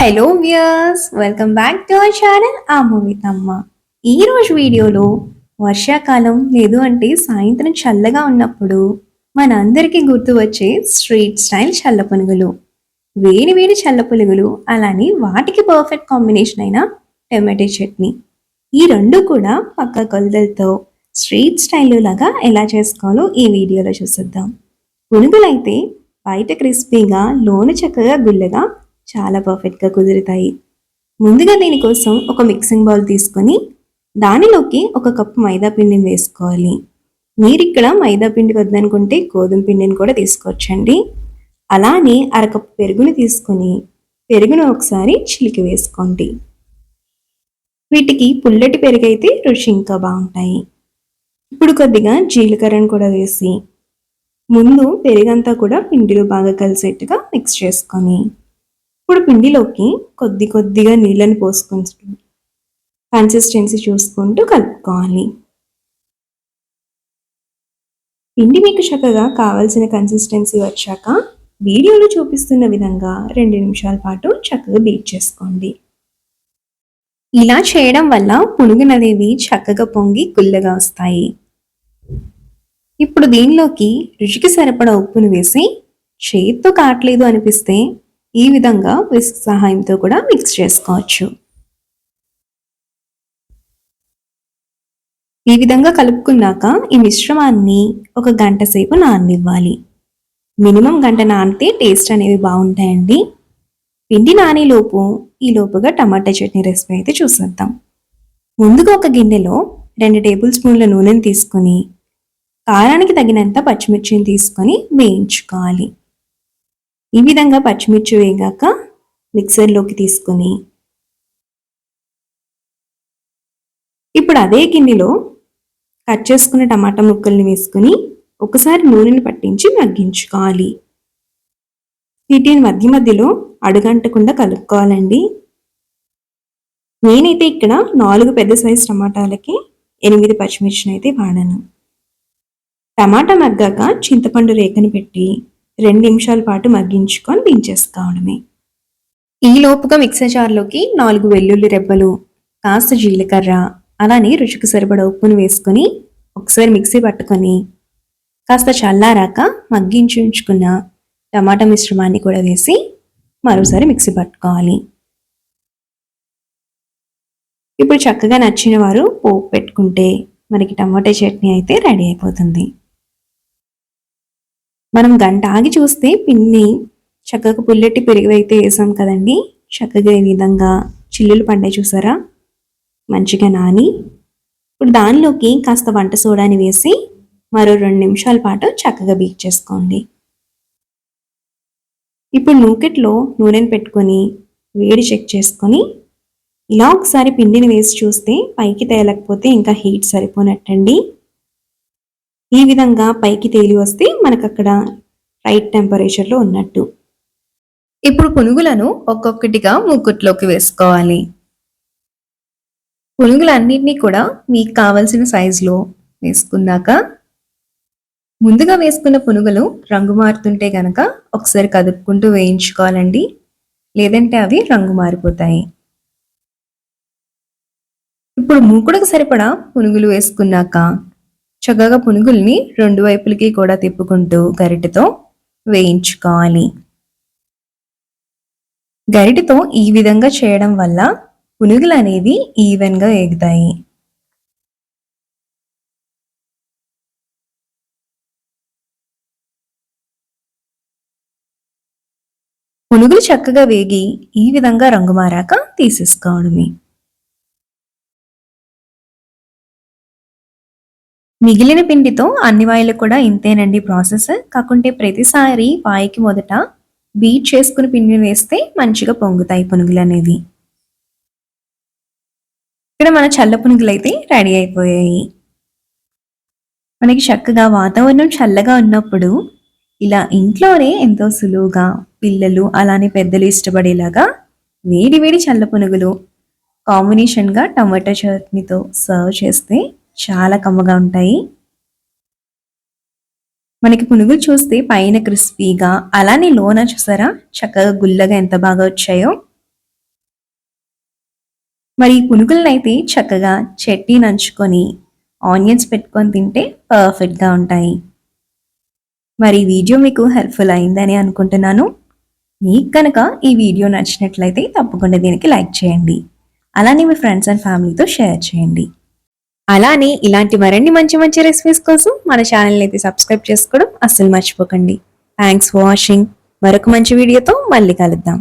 Hello viewers welcome back to our channel ఆ movie ఈరోజు ఈ రోజు వీడియోలో వర్షాకాలం లేదు అంటే సాయంత్రం చల్లగా ఉన్నప్పుడు మన అందరికీ గుర్తు వచ్చే స్ట్రీట్ స్టైల్ చల్ల పునుగులు. వేడి వేడి చల్ల పునుగులు అలానే వాటికి పర్ఫెక్ట్ కాంబినేషన్ అయిన టమాటో చట్నీ. ఈ రెండు కూడా పక్క కొలతలతో స్ట్రీట్ స్టైల్లో లాగా ఎలా చేసుకోవాలో ఈ వీడియోలో చూసిద్దాం. పునుగులైతే బయట క్రిస్పీగా లోన చక్కగా గుల్లగా చాలా పర్ఫెక్ట్గా కుదురుతాయి. ముందుగా దీనికోసం ఒక మిక్సింగ్ బౌల్ తీసుకొని దానిలోకి ఒక కప్పు మైదా పిండిని వేసుకోవాలి. మీరు ఇక్కడ మైదా పిండి వద్దనుకుంటే గోధుమ పిండిని కూడా తీసుకోవచ్చండి. అలానే అరకప్పు పెరుగుని తీసుకొని పెరుగును ఒకసారి చిలికి వేసుకోండి. వీటికి పుల్లటి పెరుగు అయితే రుచి ఇంకా బాగుంటాయి. ఇప్పుడు కొద్దిగా జీలకర్రను కూడా వేసి ముందు పెరుగంతా కూడా పిండిలో బాగా కలిసేట్టుగా మిక్స్ చేసుకొని ఇప్పుడు పిండిలోకి కొద్ది కొద్దిగా నీళ్ళని పోసుకుంటూ కన్సిస్టెన్సీ చూసుకుంటూ కలుపుకోవాలి. పిండి మీకు చక్కగా కావాల్సిన కన్సిస్టెన్సీ వచ్చాక వీడియోలో చూపిస్తున్న విధంగా రెండు నిమిషాల పాటు చక్కగా బీట్ చేసుకోండి. ఇలా చేయడం వల్ల పునుగునదేవి చక్కగా పొంగి గుల్లగా వస్తాయి. ఇప్పుడు దీనిలోకి రుచికి సరిపడా ఉప్పును వేసి చేత్తో కాట్లేదు అనిపిస్తే ఈ విధంగా విస్క్ సహాయంతో కూడా మిక్స్ చేసుకోవచ్చు. ఈ విధంగా కలుపుకున్నాక ఈ మిశ్రమాన్ని ఒక గంట సేపు నాననివ్వాలి. మినిమం గంట నానితే టేస్ట్ అనేవి బాగుంటాయండి. పిండి నానేలోపు ఈ లోపుగా టమాటా చట్నీ రెసిపీ అయితే చూసేద్దాం. ముందుగా ఒక గిన్నెలో రెండు టేబుల్ స్పూన్ల నూనెని తీసుకొని కారానికి తగినంత పచ్చిమిర్చిని తీసుకొని వేయించుకోవాలి. ఈ విధంగా పచ్చిమిర్చి వేగాక మిక్సర్లోకి తీసుకొని ఇప్పుడు అదే గిన్నెలో కట్ చేసుకున్న టమాటా ముక్కల్ని వేసుకుని ఒకసారి నూనెని పట్టించి మగ్గించుకోవాలి. వీటిని మధ్య మధ్యలో అడుగంటకుండా కలుపుకోవాలండి. నేనైతే ఇక్కడ నాలుగు పెద్ద సైజు టమాటాలకి ఎనిమిది పచ్చిమిర్చిని అయితే వాడాను. టమాటా మగ్గాక చింతపండు రేఖను పెట్టి రెండు నిమిషాల పాటు మగ్గించుకొని దించేసుకోవడమే ఈ లోపుగా మిక్సర్ జార్లోకి నాలుగు వెల్లుల్లి రెబ్బలు కాస్త జీలకర్ర అలానే రుచికి సరిపడ ఉప్పును వేసుకొని ఒకసారి మిక్సీ పట్టుకొని కాస్త చల్లారాక మగ్గించి ఉంచుకున్న టమాటా మిశ్రమాన్ని కూడా వేసి మరోసారి మిక్సీ పట్టుకోవాలి. ఇప్పుడు చక్కగా నచ్చిన వారు పోపు పెట్టుకుంటే మనకి టమాటా చట్నీ అయితే రెడీ అయిపోతుంది. మనం గంట ఆగి చూస్తే పిన్ని చక్కగా పుల్లెట్టి పెరుగు అయితే వేసాం కదండి. చక్కగా ఈ విధంగా చిల్లులు పండే చూసారా? మంచిగా నాని. ఇప్పుడు దానిలోకి కాస్త వంట సోడాని వేసి మరో రెండు నిమిషాల పాటు చక్కగా బీక్ చేసుకోండి. ఇప్పుడు నూకెట్లో నూనెను పెట్టుకొని వేడి చెక్ చేసుకొని ఇలా ఒకసారి పిండిని వేసి చూస్తే పైకి తేలకపోతే ఇంకా హీట్ సరిపోనట్టండి. ఈ విధంగా పైకి తేలి వస్తే మనకు అక్కడ రైట్ టెంపరేచర్లో ఉన్నట్టు. ఇప్పుడు పునుగులను ఒక్కొక్కటిగా ముక్కుట్లోకి వేసుకోవాలి. పునుగులన్నింటినీ కూడా మీకు కావలసిన సైజులో వేసుకున్నాక ముందుగా వేసుకున్న పునుగులు రంగు మారుతుంటే గనక ఒకసారి కదుపుకుంటూ వేయించుకోవాలండి. లేదంటే అవి రంగు మారిపోతాయి. ఇప్పుడు మూకుడుకు సరిపడా పునుగులు వేసుకున్నాక చక్కగా పునుగుల్ని రెండు వైపులకి కూడా తిప్పుకుంటూ గరిటెతో వేయించుకోవాలి. గరిటెతో ఈ విధంగా చేయడం వల్ల పునుగులు అనేవి ఈవెన్గా ఎగుతాయి. పునుగులు చక్కగా వేగి ఈ విధంగా రంగు మారాక తీసేసుకోవడమే. మిగిలిన పిండితో అన్ని వాయిలు కూడా ఇంతేనండి ప్రాసెస్. కాకుంటే ప్రతిసారి వాయికి మొదట బీట్ చేసుకుని పిండిని వేస్తే మంచిగా పొంగుతాయి పునుగులు అనేవి. ఇక్కడ మన చల్ల పునుగులు అయితే రెడీ అయిపోయాయి. మనకి చక్కగా వాతావరణం చల్లగా ఉన్నప్పుడు ఇలా ఇంట్లోనే ఎంతో సులువుగా పిల్లలు అలానే పెద్దలు ఇష్టపడేలాగా వేడి వేడి చల్ల పునుగులు కాంబినేషన్గా టమాటా చట్నీతో సర్వ్ చేస్తే చాలా కమ్మగా ఉంటాయి. మనకి పునుగులు చూస్తే పైన క్రిస్పీగా అలానే లోన చూసారా? చక్కగా గుల్లగా ఎంత బాగా వచ్చాయో. మరి పునుగులనైతే చక్కగా చట్నీ నంచుకొని ఆనియన్స్ పెట్టుకొని తింటే పర్ఫెక్ట్గా ఉంటాయి. మరి ఈ వీడియో మీకు హెల్ప్ఫుల్ అయిందని అనుకుంటున్నాను. మీకు కనుక ఈ వీడియో నచ్చినట్లయితే తప్పకుండా దీనికి లైక్ చేయండి. అలానే మీ ఫ్రెండ్స్ అండ్ ఫ్యామిలీతో షేర్ చేయండి. అలానే ఇలాంటి మరిన్ని మంచి మంచి రెసిపీస్ కోసం మన ఛానల్ అయితే సబ్స్క్రైబ్ చేసుకోవడం అస్సలు మర్చిపోకండి. థ్యాంక్స్ ఫర్ వాచింగ్ మరొక మంచి వీడియోతో మళ్ళీ కలుద్దాం.